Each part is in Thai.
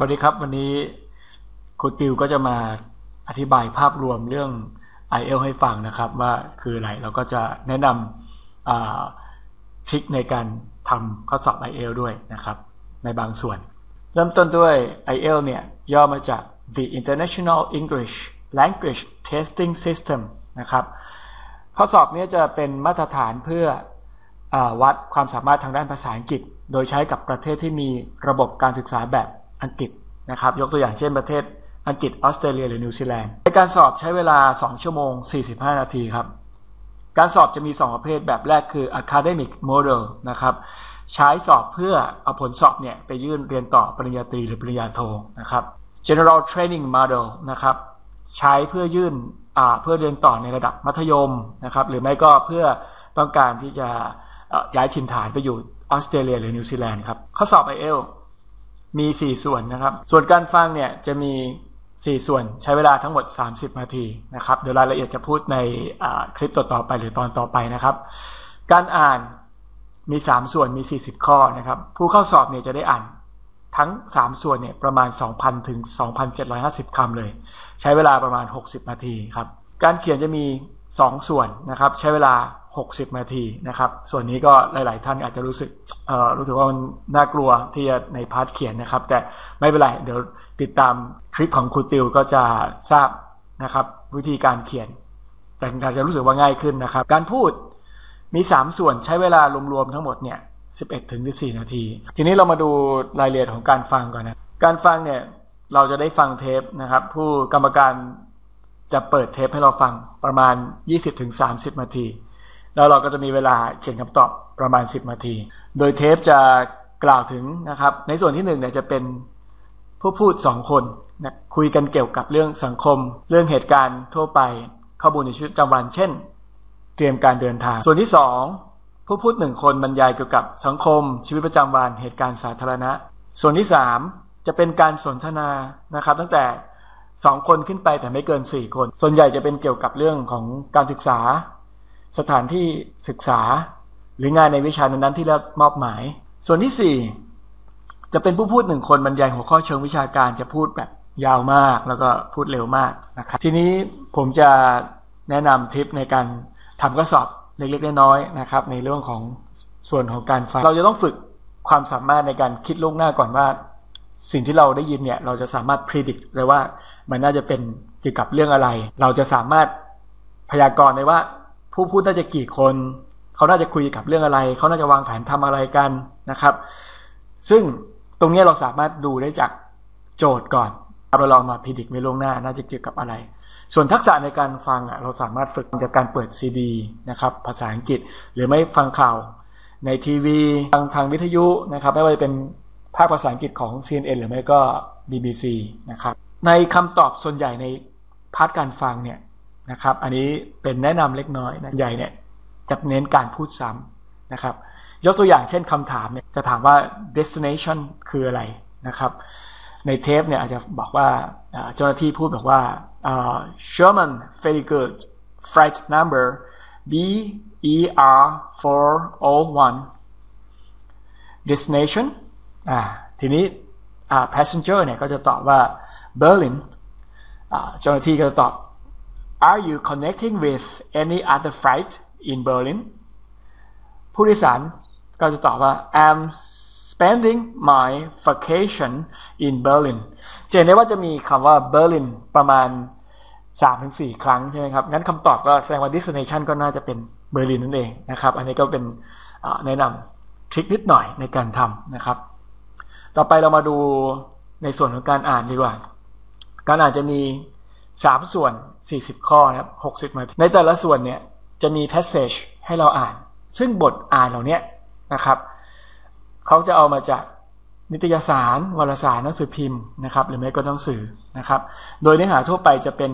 สวัสดีครับ วันนี้คุณติวก็จะมาอธิบายภาพรวมเรื่อง i อ l ให้ฟังนะครับ ว่าคืออะไรเราก็จะแนะนำทริคในการทำข้อสอบ i อ l ด้วยนะครับ ในบางส่วน เริ่มต้นด้วย i อ l เนี่ยย่อมาจาก the International English Language Testing System นะครับ ข้อสอบนี้จะเป็นมาตรฐานเพื่ออวัดความสามารถทางด้านภาษาอังกฤษ โดยใช้กับประเทศที่มีระบบการศึกษาแบบ อังกฤษนะครับ ยกตัวอย่างเช่นประเทศอังกฤษออสเตรเลียหรือนิวซีแลนด์ในการสอบใช้เวลา 2 ชั่วโมง 45 นาทีครับ การสอบจะมี 2 ประเภทแบบแรกคือ academic model นะครับใช้สอบเพื่อเอาผลสอบเนี่ยไปยื่นเรียนต่อปริญญาตรีหรือปริญญาโทนะครับ general training model นะครับใช้เพื่อยื่นเพื่อเรียนต่อในระดับมัธยมนะครับ หรือไม่ก็เพื่อต้องการที่จะย้ายถิ่นฐานไปอยู่ออสเตรเลียหรือนิวซีแลนด์ครับข้อสอบ i อ l มี 4 ส่วนนะครับ ส่วนการฟังเนี่ยจะมี 4 ส่วนใช้เวลาทั้งหมด 30 นาทีนะครับเดี๋ยวรายละเอียดจะพูดในคลิปต่อๆไปหรือตอนต่อไปนะครับ การอ่านมี 3 ส่วนมี 40 ข้อนะครับ ผู้เข้าสอบเนี่ยจะได้อ่านทั้ง 3 ส่วนเนี่ยประมาณ 2,000 ถึง 2,750 คำเลย ใช้เวลาประมาณ 60 นาทีครับ การเขียนจะมี 2ส่วนนะครับ ใช้เวลา 60 นาทีนะครับ ส่วนนี้ก็หลาย ๆ ท่านอาจจะรู้สึกรู้สึกว่ามันน่ากลัวที่จะในพาร์ทเขียนนะครับ แต่ไม่เป็นไรเดี๋ยวติดตามคลิปของครูติวก็จะทราบนะครับ วิธีการเขียน แต่การจะรู้สึกว่าง่ายขึ้นนะครับ การพูดมี 3 ส่วนใช้เวลารวม ๆ ทั้งหมดเนี่ย11ถึง14 นาที ทีนี้เรามาดูรายละเอียดของการฟังก่อนนะ การฟังเนี่ยเราจะได้ฟังเทปนะครับ ผู้กรรมการ จะเปิดเทปให้เราฟังประมาณ 20-30 นาที แล้วเราก็จะมีเวลาเขียนคำตอบประมาณ 10 นาที โดยเทปจะกล่าวถึงนะครับ ในส่วนที่หนึ่งเนี่ยจะเป็นผู้พูดสองคนนะคุยกันเกี่ยวกับเรื่องสังคม เรื่องเหตุการณ์ทั่วไปข้อมูลในชีวิตประจำวัน เช่น เตรียมการเดินทาง ส่วนที่สองผู้พูดหนึ่งคนบรรยายเกี่ยวกับสังคม ชีวิตประจำวัน เหตุการณ์สาธารณะ ส่วนที่สามจะเป็นการสนทนานะครับ ตั้งแต่ สองคนขึ้นไปแต่ไม่เกินสี่คน ส่วนใหญ่จะเป็นเกี่ยวกับเรื่องของการศึกษา สถานที่ศึกษา หรืองานในวิชานั้นที่รับมอบหมาย ส่วนที่สี่จะเป็นผู้พูดหนึ่งคนบรรยายหัวข้อเชิงวิชาการจะพูดแบบยาวมากแล้วก็พูดเร็วมากนะครับทีนี้ผมจะแนะนำทิปในการทำข้อสอบเล็กๆน้อยๆนะครับ ในเรื่องของส่วนของการฟังเราจะต้องฝึกความสามารถในการคิดล่วงหน้าก่อนว่า สิ่งที่เราได้ยินเนี่ยเราจะสามารถพิจิตรเลยว่ามันน่าจะเป็นเกี่ยวกับเรื่องอะไร เราจะสามารถพยากรณ์ได้ว่าผู้พูดน่าจะกี่คนเขาน่าจะคุยกับเรื่องอะไร เขาน่าจะวางแผนทำอะไรกันนะครับ ซึ่งตรงนี้เราสามารถดูได้จากโจทย์ก่อนเราลองมาพิจิตรไว้ล่วงหน้า น่าจะเกี่ยวกับอะไร ส่วนทักษะในการฟังอะเราสามารถฝึกจากการเปิดซีดีนะครับภาษาอังกฤษหรือไม่ฟังข่าวในทีวีทางทางวิทยุนะครับไม่ว่าจะเป็น ภาคภาษาอังกฤษของ CNN หรือไม่ก็ BBC นะครับ ในคำตอบส่วนใหญ่ในพาร์ทการฟังเนี่ยนะครับ อันนี้เป็นแนะนำเล็กน้อยนะใหญ่เนี่ยจะเน้นการพูดซ้ำนะครับ ยกตัวอย่างเช่นคำถามเนี่ยจะถามว่า destination คืออะไรนะครับ ในเทปเนี่ยอาจจะบอกว่าเจ้าหน้าที่พูดบอกว่า Sherman very good flight number B E R 401 destination อ่าทีนี้ passenger เนี่ยก็จะตอบว่า Berlin เจ้าหน้าที่ก็จะตอบ Are you connecting with any other flight in Berlin ผู้โดยสารก็จะตอบว่า I'm spending my vacation in Berlin เจนได้ว่าจะมีคำว่า Berlin ประมาณ 3-4 ครั้งใช่ไหมครับ งั้นคำตอบก็แสดงว่า destination ก็น่าจะเป็นเบอร์ลินนั่นเองนะครับ อันนี้ก็เป็นแนะนำทริคนิดหน่อยในการทำนะครับ ต่อไปเรามาดูในส่วนของการอ่านดีกว่า การอ่านจะมีสามส่วนสี่สิบข้อนะครับหกสิบนาทีในแต่ละส่วนเนี่ยจะมี passage ให้เราอ่าน ซึ่งบทอ่านเหล่านี้นะครับเขาจะเอามาจากนิตยสาร วารสารหนังสือพิมพ์นะครับ หรือไม่ก็หนังสือนะครับ โดยเนื้อหาทั่วไปจะเป็น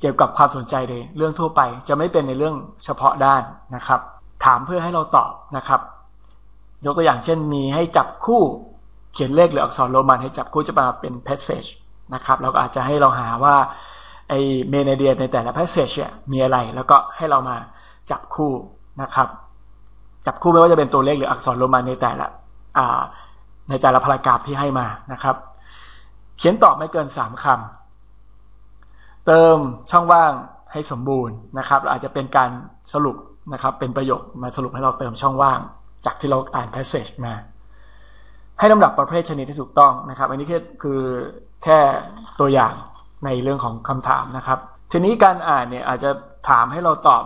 เกี่ยวกับความสนใจในเรื่องทั่วไป จะไม่เป็นในเรื่องเฉพาะด้านนะครับ ถามเพื่อให้เราตอบนะครับ ยกตัวอย่างเช่นมีให้จับคู่ เขียนเลขหรืออักษรโรมันให้จับคู่จะมาเป็น passage นะครับแล้วก็อาจจะให้เราหาว่าไอเมนไอเดียในแต่ละ passage เนี่ยมีอะไร แล้วก็ให้เรามาจับคู่นะครับ จับคู่ไม่ว่าจะเป็นตัวเลขหรืออักษรโรมันในแต่ละในแต่ละพารากราฟที่ให้มานะครับ เขียนตอบไม่เกินสามคำเติมช่องว่างให้สมบูรณ์นะครับอาจจะเป็นการสรุปนะครับเป็นประโยคมาสรุปให้เราเติมช่องว่าง จากที่เราอ่าน passage มา ให้ลำดับประเภทชนิดที่ถูกต้องนะครับ อันนี้แค่คือแค่ตัวอย่างในเรื่องของคำถามนะครับ ทีนี้การอ่านเนี่ยอาจจะถามให้เราตอบ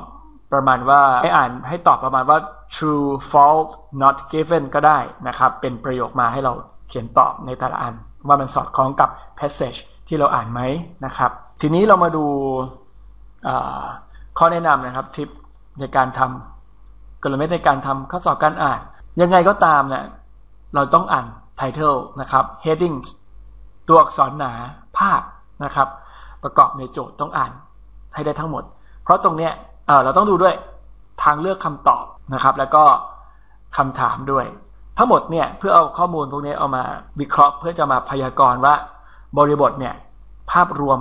ประมาณว่าให้อ่านให้ตอบประมาณว่า true false not given ก็ได้นะครับ เป็นประโยคมาให้เราเขียนตอบในแต่ละอัน ว่ามันสอดคล้องกับ passage ที่เราอ่านไหมนะครับ ทีนี้เรามาดูข้อแนะนำนะครับทิปในการทำกลเม็ดในการทำข้อสอบการอ่าน ยังไงก็ตามเนี่ย เราต้องอ่าน title นะครับ headings ตัวอักษรหนาภาพนะครับ ประกอบในโจทย์ต้องอ่านให้ได้ทั้งหมด เพราะตรงเนี้ยเราต้องดูด้วยทางเลือกคำตอบนะครับ แล้วก็คำถามด้วย ทั้งหมดเนี่ยเพื่อเอาข้อมูลพวกนี้เอามาวิเคราะห์ เพื่อจะมาพยากรณ์ว่าบริบทเนี่ยภาพรวม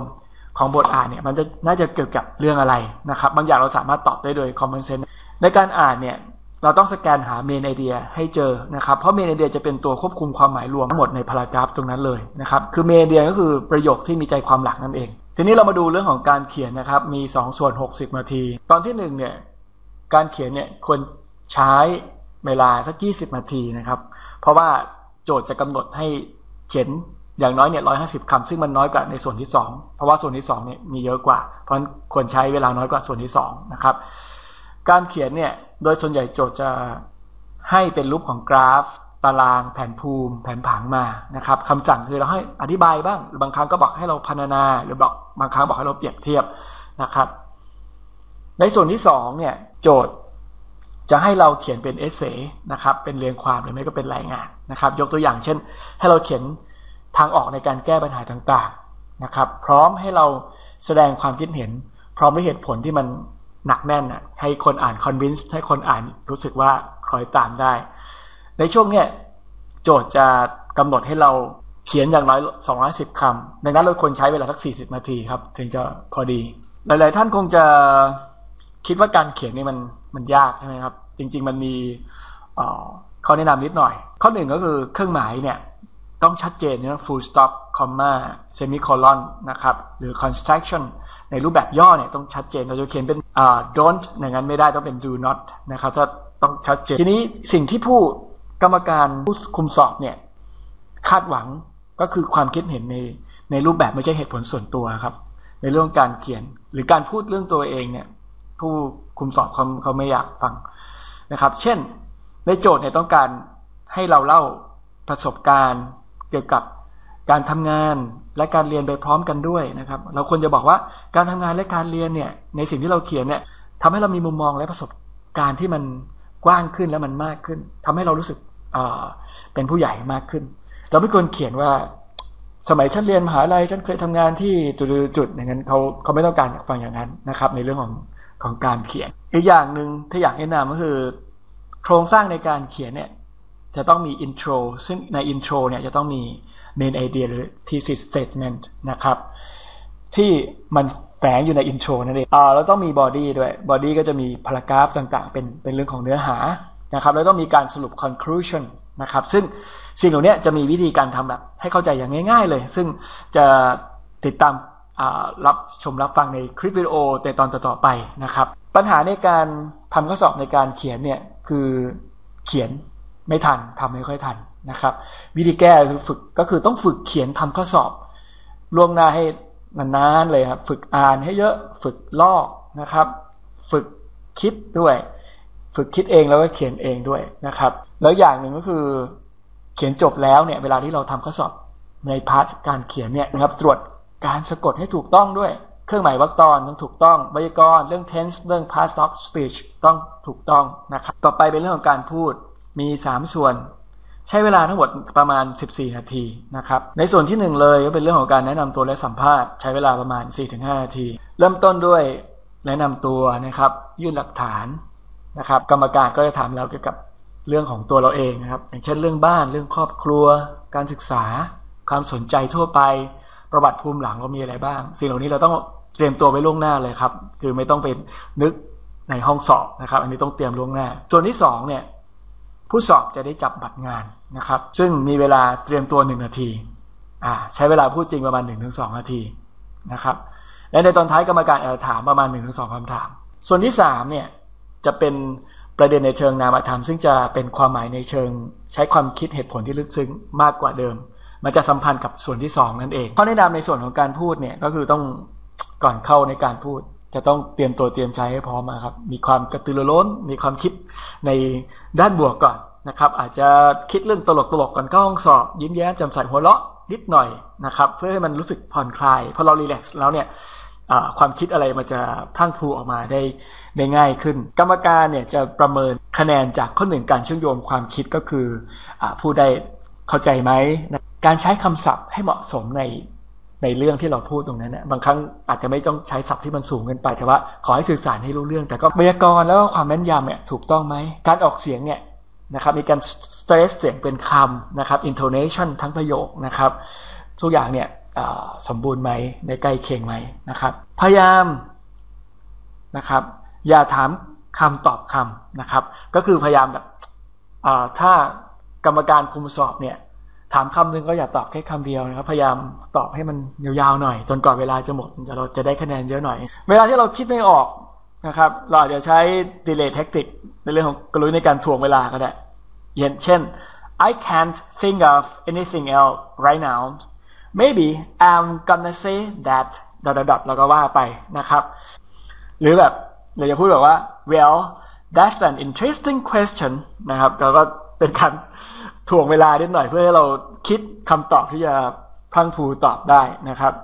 ของบทอ่านเนี่ยมันจะน่าจะเกี่ยวกับเรื่องอะไรนะครับ บางอย่างเราสามารถตอบได้โดย common sense ในการอ่านเนี่ย เราต้องสแกนหาเมนไอเดียให้เจอนะครับ เพราะเมนไอเดียจะเป็นตัวควบคุมความหมายรวมทั้งหมดในพารากราฟตรงนั้นเลยนะครับ คือเมนไอเดียก็คือประโยคที่มีใจความหลักนั่นเอง ทีนี้เรามาดูเรื่องของการเขียนนะครับ มี 2 ส่วน 60 นาที ตอนที่1เนี่ย การเขียนเนี่ยควรใช้เวลาสัก 20 นาทีนะครับ เพราะว่าโจทย์จะกำหนดให้เขียนอย่างน้อยเนี่ยร้อยห้าสิบคำซึ่งมันน้อยกว่าในส่วนที่สองเพราะว่าส่วนที่สองเนี่ยมีเยอะกว่า เพราะฉะนั้นควรใช้เวลาน้อยกว่าส่วนที่สองนะครับ การเขียนเนี่ยโดยส่วนใหญ่โจทย์จะให้เป็นรูปของกราฟ ตาราง แผนภูมิ แผนผังมานะครับคำสั่งคือเราให้อธิบายบ้าง บางครั้งก็บอกให้เราพันนา หรือบอกบางครั้งบอกให้เราเปรียบเทียบนะครับ ในส่วนที่สองเนี่ยโจทย์จะให้เราเขียนเป็นเอเซนะครับ เป็นเรียงความหรือไม่ก็เป็นรายงานนะครับ ยกตัวอย่างเช่น ให้เราเขียนทางออกในการแก้ปัญหาต่างๆนะครับ พร้อมให้เราแสดงความคิดเห็น พร้อมด้วยเหตุผลที่มัน หนักแน่นอะให้คนอ่านคอนวินส์ให้คนอ่านรู้สึกว่าคอยตามได้ ในช่วงเนี้ยโจทย์จะกำหนดให้เราเขียนอย่างน้อย210คำดังนั้นเราควรใช้เวลาสัก 40 นาทีครับ ถึงจะพอดี หลาย ๆ ท่านคงจะคิดว่าการเขียนนี่มันมันยากใช่ไหมครับ จริง ๆ มันมีข้อแนะนำนิดหน่อย ข้อหนึ่งก็คือเครื่องหมายเนี่ยต้องชัดเจนนะ full stop comma semicolon นะครับ หรือ construction ในรูปแบบย่อเนี่ยต้องชัดเจนเราจะเขียนเป็น don't อย่างนั้นไม่ได้ต้องเป็น do not นะครับจะต้องชัดเจนทีนี้สิ่งที่ผู้กรรมการผู้คุมสอบเนี่ยคาดหวังก็คือความคิดเห็นในในรูปแบบไม่ใช่เหตุผลส่วนตัวครับ ในเรื่องการเขียนหรือการพูดเรื่องตัวเองเนี่ย ผู้คุมสอบเขาเขาไม่อยากฟังนะครับ เช่น ในโจทย์เนี่ยต้องการให้เราเล่าประสบการณ์เกี่ยวกับ การทำงานและการเรียนไปพร้อมกันด้วยนะครับ เราควรจะบอกว่าการทำงานและการเรียนเนี่ยในสิ่งที่เราเขียนเนี่ยทำให้เรามีมุมมองและประสบการณ์ที่มันกว้างขึ้นและมันมากขึ้นทำให้เรารู้สึกเป็นผู้ใหญ่มากขึ้น เราไม่ควรเขียนว่าสมัยฉันเรียนมหาลัยฉันเคยทำงานที่จุดจุดอย่างนั้นเขาเขาไม่ต้องการฟังอย่างนั้นนะครับ ในเรื่องของของการเขียนอีกอย่างหนึ่งที่อยากแนะนำก็คือ โครงสร้างในการเขียนเนี่ยจะต้องมีอินโทรซึ่งในอินโทรเนี่ยจะต้องมี main idea หรือ thesis statement นะครับ ที่มันแฝงอยู่ในอินโทรนั่นเองอ่าแล้วต้องมีบอดี้ด้วย บอดี้ก็จะมีพารากราฟต่างๆ เป็นเป็นเรื่องของเนื้อหานะครับ แล้วต้องมีการสรุป conclusion นะครับ ซึ่งสิ่งเหล่านี้จะมีวิธีการทำแบบ ให้เข้าใจอย่างง่าย ๆ เลย ซึ่งจะติดตามรับชมรับฟังในคลิปวิดีโอในตอนต่อๆไปนะครับ ปัญหาในการทำข้อสอบในการเขียนเนี่ยคือเขียนไม่ทันทำไม่ค่อยทัน นะครับ วิธีแก้คือฝึกก็คือต้องฝึกเขียนทำข้อสอบล่วงหน้าให้นานๆเลยครับ ฝึกอ่านให้เยอะฝึกลอกนะครับ ฝึกคิดด้วย ฝึกคิดเองแล้วก็เขียนเองด้วยนะครับ แล้วอย่างหนึ่งก็คือเขียนจบแล้วเนี่ยเวลาที่เราทำข้อสอบในพาร์ทการเขียนเนี่ยนะครับ ตรวจการสะกดให้ถูกต้องด้วย เครื่องหมายวรรคตอนต้องถูกต้องไวยากรณ์เรื่อง tense เรื่อง past of speech ต้องถูกต้องนะครับ ต่อไปเป็นเรื่องของการพูดมี 3 ส่วน ใช้เวลาทั้งหมดประมาณ 14 นาทีนะครับ ในส่วนที่ 1 เลยก็เป็นเรื่องของการแนะนำตัวและสัมภาษณ์ใช้เวลาประมาณ 4-5 นาที เริ่มต้นด้วยแนะนำตัวนะครับ ยื่นหลักฐานนะครับ กรรมการก็จะถามเราเกี่ยวกับเรื่องของตัวเราเองนะครับ อย่างเช่นเรื่องบ้านเรื่องครอบครัว การศึกษา ความสนใจทั่วไป ประวัติภูมิหลังเรามีอะไรบ้าง สิ่งเหล่านี้เราต้องเตรียมตัวไว้ล่วงหน้าเลยครับ คือไม่ต้องเป็นนึกในห้องสอบนะครับ อันนี้ต้องเตรียมล่วงหน้า ส่วนที่2เนี่ย ผู้สอบจะได้จับบัตรงานนะครับ ซึ่งมีเวลาเตรียมตัวหนึ่งนาทีอ่าใช้เวลาพูดจริงประมาณหนึ่งถึงสองนาทีนะครับ และในตอนท้ายกรรมการอาจถามประมาณหนึ่งถึงสองคำถาม ส่วนที่สามเนี่ยจะเป็นประเด็นในเชิงนามธรรม ซึ่งจะเป็นความหมายในเชิงใช้ความคิดเหตุผลที่ลึกซึ้งมากกว่าเดิม มันจะสัมพันธ์กับส่วนที่สองนั่นเองข้อแนะนำในส่วนของการพูดเนี่ยก็คือต้องก่อนเข้าในการพูด จะต้องเตรียมตัวเตรียมใจให้พร้อมครับ มีความกระตือรือร้น มีความคิดในด้านบวกก่อนนะครับ อาจจะคิดเรื่องตลกตลกก่อนเข้าห้องสอบ ยิ้มแย้มจำใส่หัวเราะนิดหน่อยนะครับ เพื่อให้มันรู้สึกผ่อนคลายพอเรารีแลกซ์แล้วเนี่ยความคิดอะไรมันจะพังพูออกมาได้ได้ง่ายขึ้น กรรมการเนี่ยจะประเมินคะแนนจากข้อหนึ่งการเชื่อมโยงความคิดก็คืออผู้ได้เข้าใจไหม การใช้คำศัพท์ให้เหมาะสมใน ในเรื่องที่เราพูดตรงนั้นนะบางครั้งอาจจะไม่ต้องใช้ศัพท์ที่มันสูงเกินไปแต่ว่าขอให้สื่อสารให้รู้เรื่อง แต่ก็ไวยากรณ์แล้วก็ความแม่นยำเนี่ยถูกต้องไหมการออกเสียงเนี่ยนะครับมีการ stress เสียงเป็นคำนะครับ intonation ทั้งประโยคนะครับ ทุกอย่างเนี่ยสมบูรณ์ไหมในใกล้เคียงไหมนะครับ พยายามนะครับอย่าถามคำตอบคำนะครับ ก็คือพยายามแบบถ้ากรรมการคุมสอบเนี่ย ถามคำหนึ่งก็อย่าตอบแค่คำเดียวนะครับ พยายามตอบให้มันยาวๆหน่อย จนกว่าเวลาจะหมดเราจะได้คะแนนเยอะหน่อย เวลาที่เราคิดไม่ออกนะครับ เราอาจจะใช้ delay tactic ในเรื่องของกลยุทธ์ในการถ่วงเวลาก็ได้อย่างเช่น I can't think of anything else right now maybe I'm gonna say that ดอทดอทเราก็ว่าไปนะครับ หรือแบบเราจะพูดแบบว่า well that's an interesting question นะครับเราก็เป็นการถ่วงเวลานิดหน่อยเพื่อให้เราคิดคำตอบที่จะพังผูตอบได้นะครับ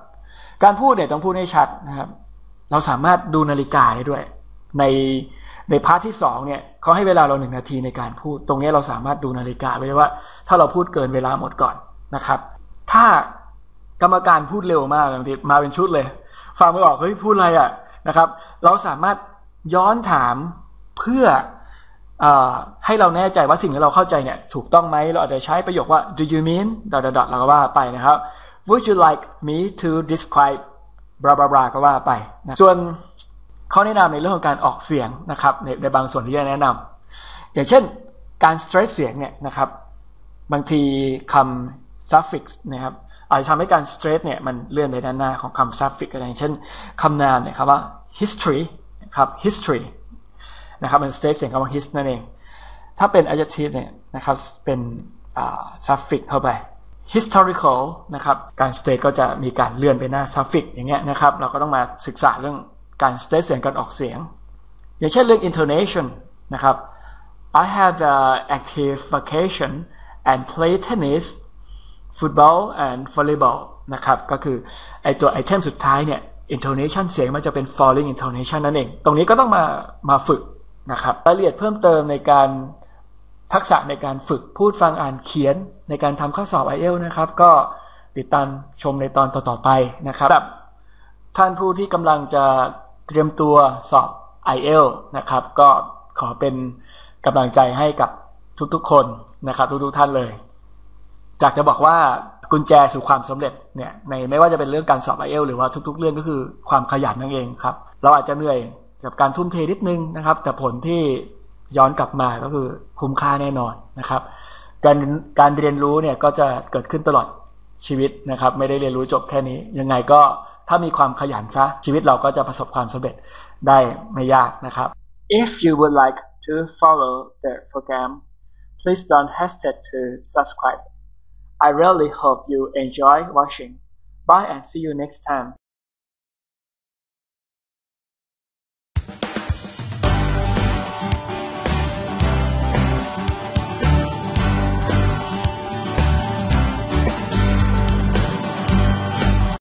การพูดเนี่ยต้องพูดให้ชัดนะครับ เราสามารถดูนาฬิกาได้ด้วย ในในพาร์ทที่สองเนี่ยเขาให้เวลาเราหนึ่งนาทีในการพูด ตรงนี้เราสามารถดูนาฬิกาไว้ว่า ถ้าเราพูดเกินเวลาหมดก่อนนะครับ ถ้ากรรมการพูดเร็วมากบางทีมาเป็นชุดเลย ฟังไม่ออกเฮ้ยพูดอะไรอะ่ะนะครับ เราสามารถย้อนถามเพื่อ ให้เราแน่ใจว่าสิ่งที่เราเข้าใจเนี่ยถูกต้องไหมเราอาจจะใช้ประโยคว่า do you mean ดอทดอทเราก็ว่าไปนะครับ would you like me to describe บลาบลาบลาก็ว่าไปนะส่วนข้อแนะนำในเรื่องของการออกเสียงนะครับในในบางส่วนที่จะแนะนำอย่างเช่นการ stress เสียงเนี่ยนะครับบางทีคำ suffix นะครับอาจจะทำให้การ stress เนี่ยมันเลื่อนไปด้านหน้าของคำ suffix อะไรอย่างเช่นคำนามเนี่ยครับว่า history นะครับ history นะครับมัน stress เสียงคำว่า his นั่นเอง ถ้าเป็น adjective เนี่ยนะครับเป็น suffix เข้าไป historical นะครับการ stress ก็จะมีการเลื่อนไปหน้า suffix อย่างเงี้ยนะครับเราก็ต้องมาศึกษาเรื่องการ stress เสียงการออกเสียง อย่างเช่นเรื่อง intonation นะครับ I had an active vacation and play tennis football and volleyball นะครับก็คือไอตัวไอเทมสุดท้ายเนี่ย intonation เสียงมันจะเป็น falling intonation นั่นเอง ตรงนี้ก็ต้องมามาฝึก นะครับรายละเอียดเพิ่มเติมในการทักษะในการฝึกพูดฟังอ่านเขียนในการทำข้อสอบ i อเอลนะครับ ก็ติดตามชมในตอนต่อๆไปนะครับท่านผู้ที่กำลังจะเตรียมตัวสอบ i อเอลนะครับ ก็ขอเป็นกำลังใจให้กับทุกๆคนนะครับ ทุกๆท่านเลยอยากจะบอกว่ากุญแจสู่ความสำเร็จเนี่ยในไม่ว่าจะเป็นเรื่องการสอบไอเอลหรือว่าทุก ๆ เรื่องก็คือความขยันนั่นเองครับ เราอาจจะเหนื่อย กับการทุ่มเทนิดนึงนะครับ แต่ผลที่ย้อนกลับมาก็คือคุ้มค่าแน่นอนนะครับ การการเรียนรู้เนี่ยก็จะเกิดขึ้นตลอดชีวิตนะครับ ไม่ได้เรียนรู้จบแค่นี้ ยังไงก็ถ้ามีความขยันซะชีวิตเราก็จะประสบความสำเร็จได้ไม่ยากนะครับ If you would like to follow the program please don't hesitate to subscribe I really hope you enjoy watching. Bye and see you next time.